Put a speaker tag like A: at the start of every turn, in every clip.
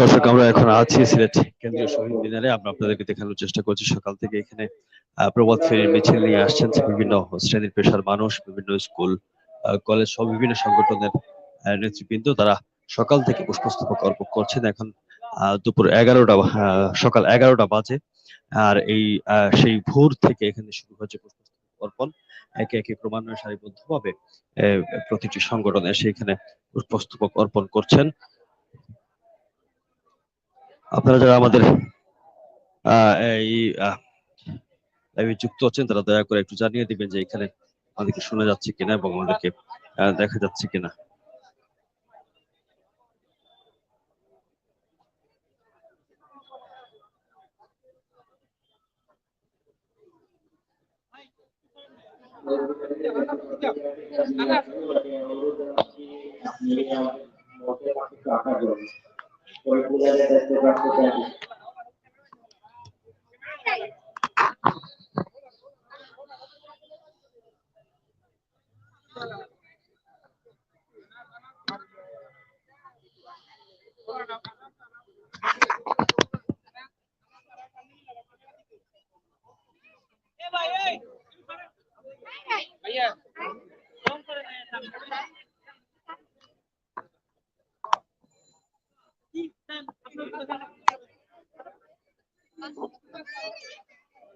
A: দর্শক আমরা এখন আছি সিলেট কেন্দ্রীয় শহীদ মিনারে। আমরা আপনাদেরকে দেখানোর চেষ্টা করছি। সকাল থেকে এখানে প্রভাত ফেরির মিছিল নিয়ে আসছেন বিভিন্ন শ্রেণির পেশার মানুষ বিভিন্ন স্কুল কলেজ সব বিভিন্ন সংগঠনের নেতৃবৃন্দ। তারা সকাল থেকে পুষ্পস্তবক অর্পণ করছেন। এখন আহ, দুপুর এগারোটা সকাল এগারোটা বাজে। আর এই সেই ভোর থেকে এখানে শুরু হচ্ছে পুষ্পস্তবক অর্পণ। একে একে ক্রমান্বয়ে সারিবদ্ধভাবে প্রতিটি সংগঠন এসে এখানে পুষ্পস্তবক অর্পণ করছেন। আপনারা যারা আমাদের এই যুক্ত আছেন, তারা দয়া করে একটু জানিয়ে দিবেন যে এখানে আমাদেরকে শোনা যাচ্ছে কিনা এবং আমাদেরকে দেখা যাচ্ছে কিনা। আছি উপস্থিত আহ, আহ, দেখানোর চেষ্টা করছি
B: নতুন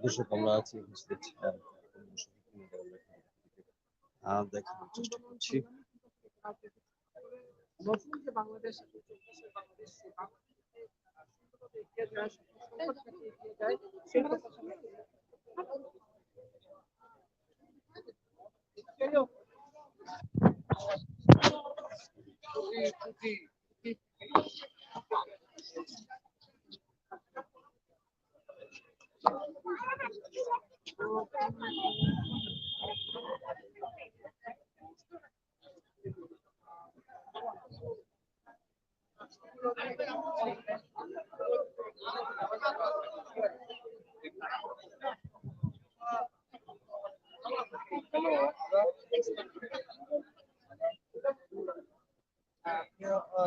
B: যে বাংলাদেশ আছি বাংলাদেশ সে বাংলাদেশে সুন্দরভাবে এগিয়ে যায় সংকটটাকে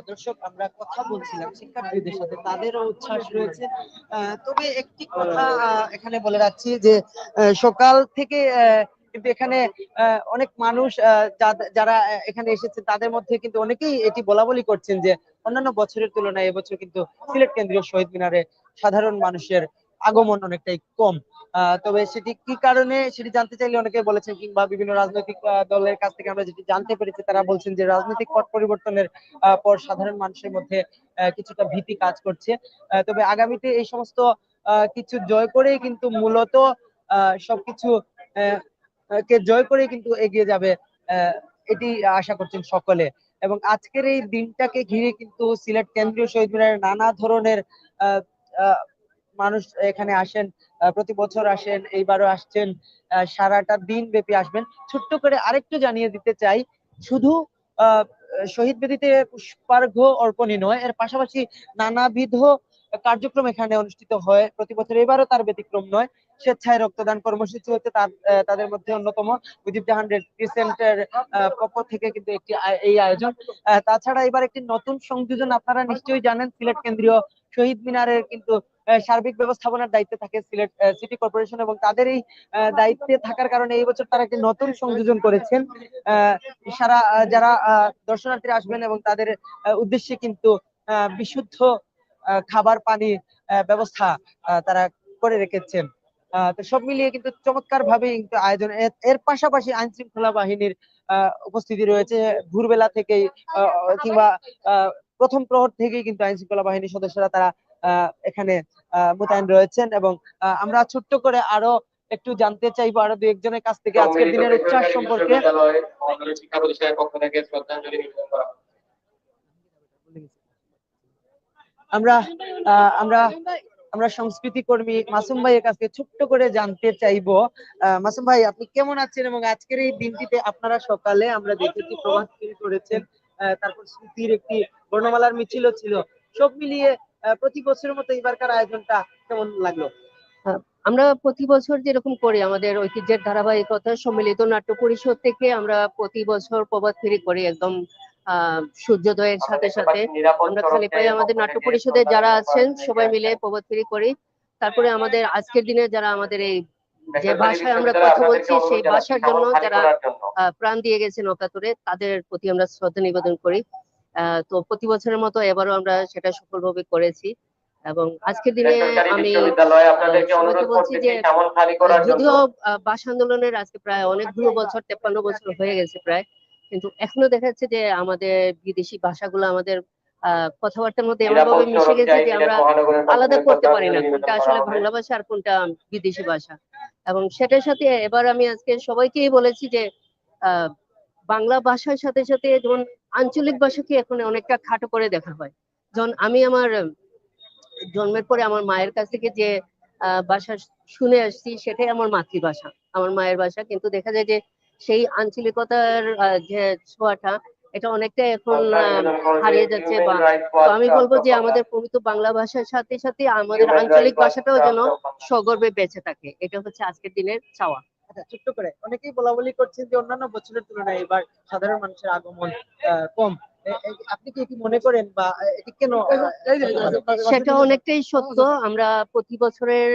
C: দর্শক, আমরা কথা বলছিলাম, শিক্ষার্থীদের সাথে তাদেরও উচ্ছ্বাস রয়েছে। তবে একটি কথা এখানে বলে রাখছি যে সকাল থেকে কিন্তু এখানে অনেক মানুষ যারা এখানে এসেছে, তাদের মধ্যে কিন্তু অনেকেই এটি বলা বলি করছেন যে, অন্যান্য বছরের তুলনায় এবছর কিন্তু সিলেট কেন্দ্রীয় শহীদ মিনারে সাধারণ মানুষের আগমন অনেকটাই কম। তবে সেটি কি কারণে সেটি জানতে চাইলে অনেকে বলেছেন কিংবা বিভিন্ন রাজনৈতিক দলের কাছ থেকে আমরা যেটি জানতে পেরেছি তারা বলছেন যে রাজনৈতিক পট পরিবর্তনের পর সাধারণ মানুষের মধ্যে কিছুটা ভীতি কাজ করছে। তবে আগামীতে এই সমস্ত কিছু জয় করেই কিন্তু মূলত সবকিছু কে জয় করেই কিন্তু এগিয়ে যাবে এটি আশা করছেন সকলে। এবং আজকের এই দিনটাকে ঘিরে কিন্তু সিলেট কেন্দ্রীয় শহীদ মিনারে নানা ধরনের আহ, মানুষ এখানে আসেন প্রতি বছর আসেন এইবারও আসছেন সারাটা দিন ব্যাপী আসবেন। ছোট্ট করে আরেকটু জানিয়ে দিতে চাই শুধু শহীদ বেদিতে পুষ্পার্ঘ অর্পণই নয় এর পাশাপাশি নানাবিধ কার্যক্রম এখানে অনুষ্ঠিত হয়। প্রতি বছর এবারও তার ব্যতিক্রম নয় স্বেচ্ছায় রক্তদান কর্মসূচি হচ্ছে তাদের মধ্যে অন্যতম মুজিব জাহান আহ, পক্ষ থেকে কিন্তু একটি এই আয়োজন। তাছাড়া এবার একটি নতুন সংযোজন আপনারা নিশ্চয়ই জানেন সিলেট কেন্দ্রীয় শহীদ মিনারের কিন্তু সার্বিক ব্যবস্থাপনার দায়িত্বে থাকে সিলেট সিটি কর্পোরেশন এবং তাদের এই দায়িত্বে থাকার কারণে এই বছর তারা একটি নতুন সংযোজন করেছেন। সারা যারা আহ, দর্শনার্থীরা আসবেন এবং তাদের উদ্দেশ্যে কিন্তু বিশুদ্ধ খাবার পানি ব্যবস্থা তারা করে রেখেছেন। তো সব মিলিয়ে কিন্তু চমৎকার ভাবে আয়োজন। এর- পাশাপাশি আইন শৃঙ্খলা বাহিনীর উপস্থিতি রয়েছে। ভোরবেলা থেকেই কিংবা প্রথম প্রহর থেকেই কিন্তু আইন শৃঙ্খলা বাহিনীর সদস্যরা তারা এখানে মোতায়েন রয়েছেন এবং আমরা ছোট্ট করে আরও একটু জানতে চাইব আরও দু একজনের কাছ থেকে আজকের দিনের উচ্ছ্বাস সম্পর্কে।
D: শিক্ষা প্রতিষ্ঠানের পক্ষ থেকে শ্রদ্ধাঞ্জলি নিবেদন করা
C: আমরা আমরা আমরা সংস্কৃতি কর্মী মাসুম ভাইয়ের কাছ থেকে ছোট্ট করে জানতে চাইব। আহ, মাসুম ভাই আপনি কেমন আছেন এবং আজকের এই দিনটিতে আপনারা সকালে আমরা দেখেছি প্রভাত ফেরি করেছেন আহ, তারপর স্মৃতির একটি বর্ণমালার মিছিলও ছিল। সব মিলিয়ে প্রতি বছরের মতো এবারকার আয়োজনটা কেমন লাগল?
E: আমরা প্রতি বছর যেরকম করি আমাদের ঐতিহ্যের ধারাবাহিকতা সম্মিলিত নাট্য পরিষদ থেকে আমরা প্রতি বছর প্রভাত ফেরি করি একদম আহ সূর্যোদয়ের সাথে সাথে। আমরা খালি পায়ে
D: দিয়ে
E: আমাদের নাট্য পরিষদে যারা আছেন সবাই মিলে প্রবাদ ফেরি করি। তারপরে আমাদের আজকের দিনে যারা আমাদের এই যে ভাষায় আমরা কথা বলছি সেই ভাষার জন্য যারা আহ, প্রাণ দিয়ে গেছেন অকাতরে তাদের প্রতি আমরা শ্রদ্ধা নিবেদন করি। তো প্রতি বছরের মতো এবারও আমরা সেটা সফলভাবে করেছি এবং আজকের দিনে আমি বলছি যে, যদিও ভাষা আন্দোলনের আজকে প্রায় অনেকগুলো বছর তেপ্পান্ন বছর হয়ে গেছে প্রায় কিন্তু এখনও দেখা যাচ্ছে যে আমাদের বিদেশি ভাষাগুলো আমাদের আহ, কথাবার্তার মধ্যে এমনভাবে মিশে গেছে যে আমরা আলাদা করতে পারি না কোনটা আসলে বাংলা ভাষা আর কোনটা বিদেশি ভাষা। এবং সেটার সাথে এবার আমি আজকে সবাইকেই বলেছি যে আহ, বাংলা ভাষার সাথে সাথে যেমন আঞ্চলিক ভাষাকে এখন অনেকটা খাটো করে দেখা হয়। যেমন আমি আমার জন্মের পরে আমার মায়ের কাছ থেকে যে আহ, ভাষা শুনে আসছি সেটাই আমার মাতৃভাষা। আমার মায়ের ভাষা। কিন্তু দেখা যায় যে সেই আঞ্চলিকতার যে ছোঁয়াটা এটা অনেকটা এখন আহ, হারিয়ে যাচ্ছে বা তো আমি বলব যে আমাদের পবিত্র বাংলা ভাষার সাথে সাথে আমাদের আঞ্চলিক ভাষাটাও যেন সগর্বে বেঁচে থাকে। এটা হচ্ছে আজকের দিনের চাওয়া।
C: আচ্ছা ছোট্ট করে। অনেকেই বলা বলি করছেন যে অন্যান্য বছরের তুলনায় এবার সাধারণ মানুষের আগমন কম। আপনি কি এটি মনে করেন বা এটি কেন
E: সেটা অনেকটাই সত্য। আমরা প্রতি বছরের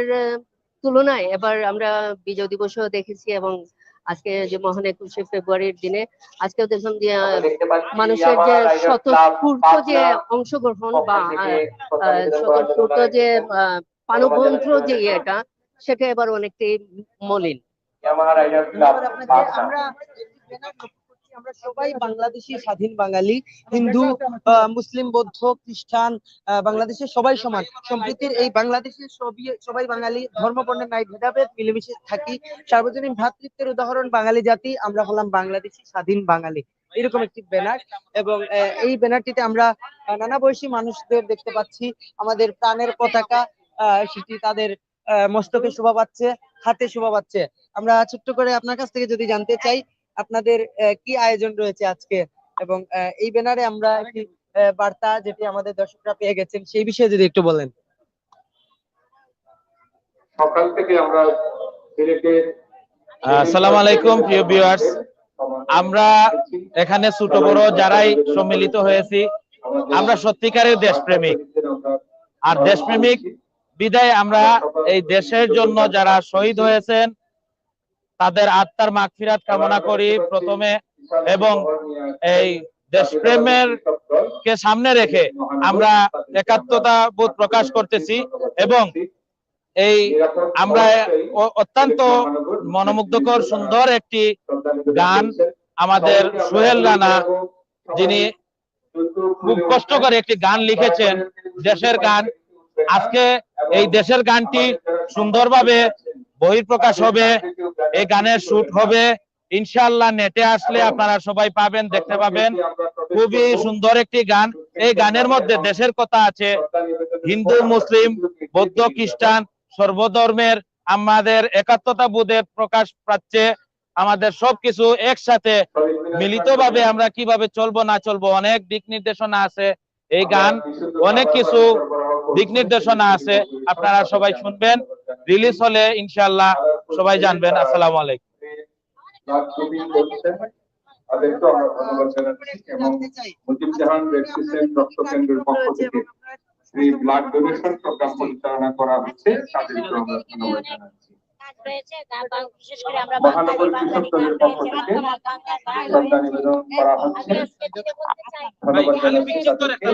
E: তুলনায় এবার আমরা বিজয় দিবসও দেখেছি এবং আজকে যে মহান একুশে ফেব্রুয়ারির দিনে আজকেও দেখলাম যে মানুষের যে স্বতঃস্ফূর্ত যে অংশগ্রহণ বা স্বতঃস্ফূর্ত যে আহ, প্রাণবন্ত্র যে ইয়েটা সেটা এবার অনেকটাই মলিন।
C: আমরা একটি banner লক্ষ্য করছি, আমরা সবাই বাংলাদেশি স্বাধীন বাঙালি হিন্দু আহ, মুসলিম বৌদ্ধ খ্রিস্টান আহ, বাংলাদেশের সবাই সমান। সম্প্রীতির এই বাংলাদেশের সবাই বাঙালি ধর্ম নাই ভেদাভেদ মিলেমিশে থাকি। সার্বজনীন ভ্রাতৃত্বের উদাহরণ বাঙালি জাতি আমরা হলাম বাংলাদেশি স্বাধীন বাঙালি। এরকম একটি ব্যানার। এবং আহ, এই ব্যানারটিতে আমরা নানা বয়সী মানুষদের দেখতে পাচ্ছি। আমাদের প্রাণের পতাকা আহ, সেটি তাদের আহ, মস্তকে শোভা পাচ্ছে। হাতে শোভা পাচ্ছে। আমরা ছোট্ট করে আপনার কাছ থেকে যদি জানতে চাই আপনাদের কি আয়োজন রয়েছে আজকে? এবং এই ব্যানারে আমরা একটি বার্তা যেটি আমাদের দর্শকরা পেয়ে গেছেন সেই বিষয়ে যদি একটু বলেন।
F: সকাল থেকে আমরা
G: আসসালামু আলাইকুম প্রিয় ভিউয়ার্স আমরা এখানে ছোট বড় যারাই সম্মিলিত হয়েছি আমরা সত্যিকারের দেশপ্রেমিক। আর দেশপ্রেমিক বিদায়, আমরা এই দেশের জন্য যারা শহীদ হয়েছেন, তাদের আত্মার মাগফিরাত কামনা করি প্রথমে, এবং এই দেশপ্রেমের কে সামনে রেখে আমরা একাত্মতা বোধ প্রকাশ করতেছি, এবং এই আমরা অত্যন্ত মনোমুগ্ধকর, সুন্দর একটি গান আমাদের সোহেল রানা যিনি খুব কষ্ট করে একটি গান লিখেছেন, দেশের গান। আজকে এই দেশের গানটি সুন্দরভাবে বহিঃপ্রকাশ হবে, এই গানের শুট হবে। ইনশাল্লাহ নেটে আসলে আপনারা সবাই পাবেন, দেখতে পাবেন। খুবই সুন্দর একটি গান। এই গানের মধ্যে দেশের কথা আছে, হিন্দু, মুসলিম, বৌদ্ধ, খ্রিস্টান, সর্বধর্মের, আমাদের একাত্মতা বোধের প্রকাশ পাচ্ছে। আমাদের সবকিছু একসাথে মিলিতভাবে আমরা কীভাবে চলবো, না চলবো, অনেক দিক নির্দেশনা আছে। এই গান অনেক কিছু দিক নির্দেশনা আছে, আপনারা সবাই শুনবেন। রিলিজ হলে ইনশাআল্লাহ সবাই জানবেন। আসসালামু আলাইকুম।
F: এই ব্লাড ডোনেশন প্রোগ্রাম পরিচালনা করা হচ্ছে তাদেরকেও আমরা ধন্যবাদ জানাচ্ছি
H: রয়েছে তার বিশেষ করে আমরা
F: মহানগর কৃষক দলের পক্ষ থেকে শ্রদ্ধা নিবেদন করা হচ্ছে। ধন্যবাদ জানাচ্ছি তাদেরকে।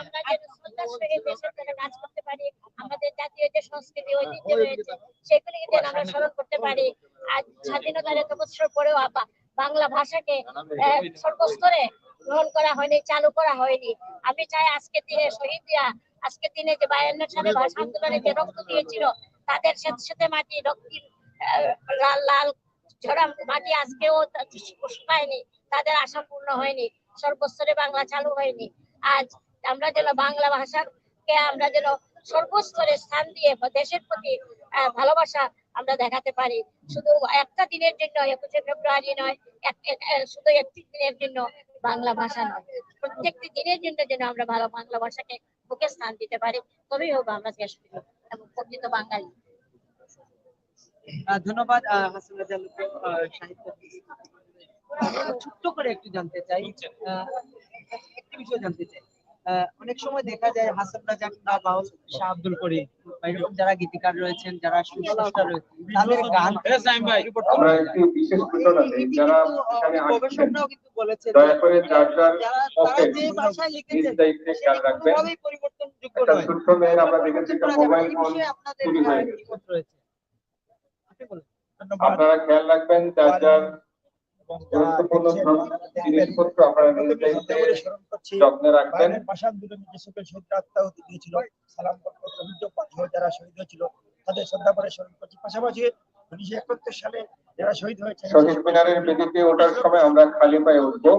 H: আমরা যে শ্রদ্ধার সহিত দেশের জন্য কাজ করতে পারি আমাদের জাতীয় যে সংস্কৃতি ঐতিহ্য রয়েছে সেগুলিকে যেন আমরা স্মরণ করতে পারি। আজ স্বাধীনতার এত বছর পরেও বাংলা ভাষাকে আহ, সর্বস্তরে গ্রহণ করা হয়নি চালু করা হয়নি। আমি চাই আজকের দিনে শহীদরা আজকে দিনে যে বায়ান্ন সালে ভাষা আন্দোলনে যে রক্ত দিয়েছিল তাদের সাথে সাথে মাটি রক্তিম লাল লাল ঝরা মাটি আজকেও শুকায়নি তাদের আশা পূর্ণ হয়নি, সর্বস্তরে বাংলা চালু হয়নি। আজ আমরা যেন বাংলা ভাষাকে আমরা যেন সর্বস্তরে স্থান দিয়ে দেশের প্রতি ভালোবাসা আমরা দেখাতে পারি। শুধু একটা দিনের জন্য, একুশে ফেব্রুয়ারি নয় শুধু একটি দিনের জন্য বাংলা ভাষা নয়। প্রত্যেকটি দিনের জন্য যেন আমরা ভালো বাংলা ভাষাকে বুকে স্থান দিতে পারি, তবেই হোক আমরা এবং প্রকৃত বাঙালি।
C: ধন্যবাদ হাসিনা সাহিত্য ছোট্ট করে একটু জানতে চাই একটি বিষয় জানতে চাই। অনেক সময় দেখা যায় হাসান রাজাক বা শাহ আব্দুল করিম এরকম যারা গীতিকার রয়েছেন যারা সুস্রষ্টা রয়েছেন তাদের গান হয়ে গবেষকরাও কিন্তু বলেছে যে,
F: দয়া করে যার যার
C: যারা তারা যে ভাষায় লিখেছেন পরিবর্তনযোগ্য নয়। আপনাদের কি মত রয়েছে।
F: আপনারা খেয়াল রাখবেন যার যার গুরুত্বপূর্ণ জিনিসপত্র আপনারা নিজ দায়িত্বে যত্নে রাখবেন।
I: ভাষা আন্দোলনে যে সকল শহীদ আত্মাহুতি দিয়েছিল সালাম যারা শহীদ হয়েছিল তাদের শ্রদ্ধা করে স্মরণ করছি। পাশাপাশি উনিশশো একাত্তর সালে যারা শহীদ হয়েছে
F: শহীদ মিনারের বেদিতে ওঠার সময় আমরা খালি পায়ে উঠবো।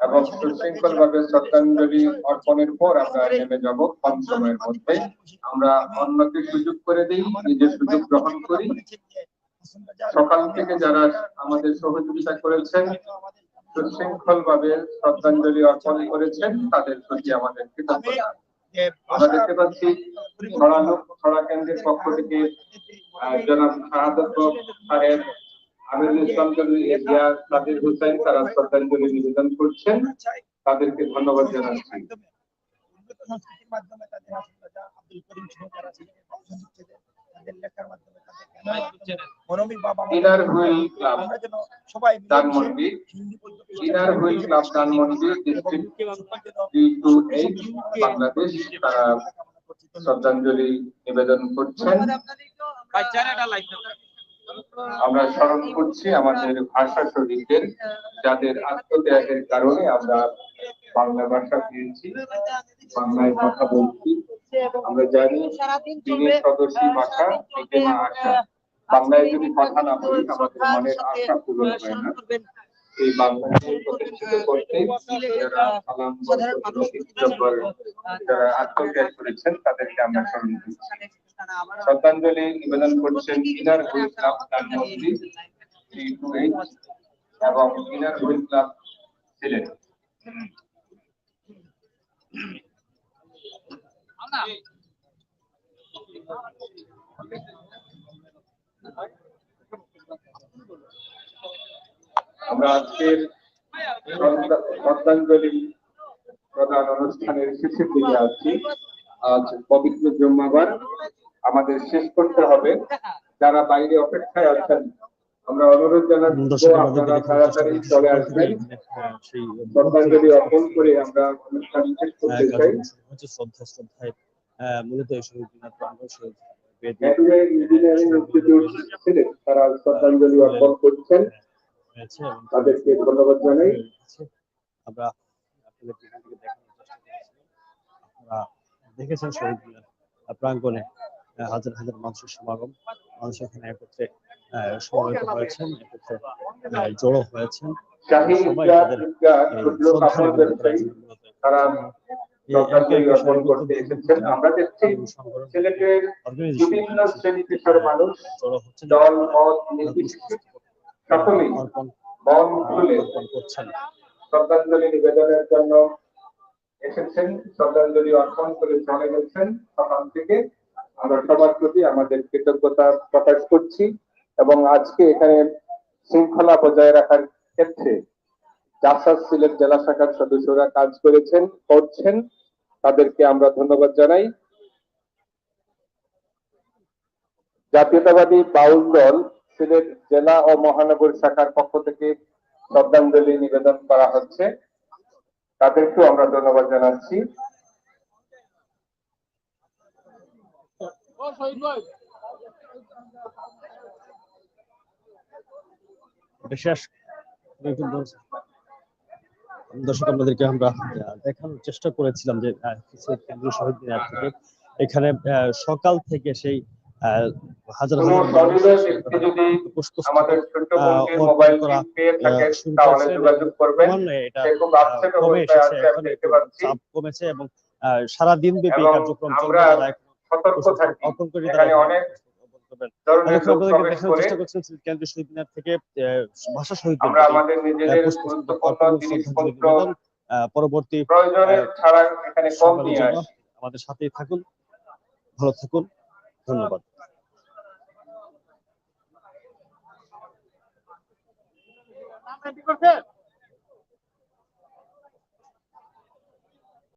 F: এবং সুশৃঙ্খল ভাবে শ্রদ্ধাঞ্জলি অর্পণের পর আমরা নেমে যাব কম সময়ের মধ্যে। আমরা অন্যকে সুযোগ করে দিই নিজের সুযোগ গ্রহণ করি। সকাল থেকে যারা আমাদের সহযোগিতা করেছেন সুশৃঙ্খল ভাবে শ্রদ্ধাঞ্জলি অর্পণ করেছেন, তাদের প্রতি আমাদের কৃতজ্ঞতা। আমরা দেখতে পাচ্ছি ছড়া কেন্দ্রের পক্ষ থেকে জনাব শাহাদত স্যারের আমিরুল ইসলাম চৌধুরী এজিয়া কাদের হুসাইন তারা শ্রদ্ধাঞ্জলি নিবেদন করছেন। তাদেরকে ধন্যবাদ জানাচ্ছি। ইনার হুইল ক্লাব
I: আমরা যেন
F: Dhanmondi inner wheel club Dhanmondi district three two eight Bangladesh তারা শ্রদ্ধাঞ্জলি নিবেদন করছেন।
C: আমরা-
F: স্মরণ করছি আমাদের ভাষা শহীদদের যাদের আত্মত্যাগের কারণে আমরা বাংলা ভাষা পেয়েছি বাংলায় কথা বলছি। আমরা জানি দিনের
C: আহ,
F: ভাষা আশা। বাংলায় যদি কথা না বলি আমাদের মনের আশা পূরণ হয় না। এই বাংলাকে প্রতিষ্ঠিত করতে যারা সালাম যারা আত্মত্যাগ করেছেন তাদেরকে আমরা স্মরণ করছি। শ্রদ্ধাঞ্জলি নিবেদন করছেন inner wheel club Dhanmondi three two এবং ইনার হুইল ক্লাব আমরা আজকের শ্রদ্ধা- শ্রদ্ধাঞ্জলি প্রধান অনুষ্ঠানের শেষের দিকে আছি। আজ পবিত্র জুম্মাবার। আমাদের শেষ করতে হবে। যারা বাইরে অপেক্ষায় আছেন আমরা অনুরোধ
A: দর্শক
F: আপনারা তাড়াতাড়ি চলে আসবেন।
A: সেই
F: শ্রদ্ধাঞ্জলি অর্পণ করে আমরা অনুষ্ঠান শেষ করতে চাই।
A: শ্রদ্ধা শ্রদ্ধায় মূলত এই প্রাঙ্গণ শহীদ বেদি
F: ম্যাটুরে ইঞ্জিনিয়ারিং ইনস্টিটিউট তারা শ্রদ্ধাঞ্জলি অর্পণ করছেন। তাদেরকে ধন্যবাদ জানাই।
A: আমরা আপনাদেরকে দেখানোর চেষ্টা করেছিলাম। আপনারা দেখেছেন শহীদ প্রাঙ্গণে। হাজার হাজার মানুষের সমাগম মানুষ এখানে একত্রে আহ, সমবেত হয়েছেন একত্রে জড়ো হয়েছেন। সবাই তাদের
F: তারা বিভিন্ন শ্রেণি পেশার মানুষ দল মত সকলেই মন খুলে শ্রদ্ধাঞ্জলি নিবেদনের জন্য এসেছেন। শ্রদ্ধাঞ্জলি অর্পণ করে চলে গেছেন সকাল থেকে। আমরা সবার প্রতি আমাদের কৃতজ্ঞতা প্রকাশ করছি এবং আজকে এখানে শৃঙ্খলা বজায় রাখার ক্ষেত্রে জাসাস সিলেট জেলা শাখার সদস্যরা কাজ করেছেন, করছেন। তাদেরকে আমরা ধন্যবাদ জানাই। জাতীয়তাবাদী বাউল দল সিলেট জেলা ও মহানগর শাখার পক্ষ থেকে শ্রদ্ধাঞ্জলি নিবেদন করা হচ্ছে। তাদেরকেও আমরা ধন্যবাদ জানাচ্ছি।
A: দর্শক আপনাদেরকে আমরা দেখানোর চেষ্টা করেছিলাম যে কিছু কেন্দ্রীয় শহীদ মিনার থেকে। এখানে সকাল থেকে সেই হাজার হাজার কমেছে এবং আহ, সারাদিন ব্যাপী কার্যক্রম চলবে
F: সতর্ক থাকি। এখানে অনেক
A: পরবর্তী
F: প্রয়োজনের ছাড়া এখানে কম
A: সকালের
F: নিয়ে
A: জন্য
F: আসি।
A: আমাদের সাথেই থাকুন। ভালো থাকুন। ধন্যবাদ।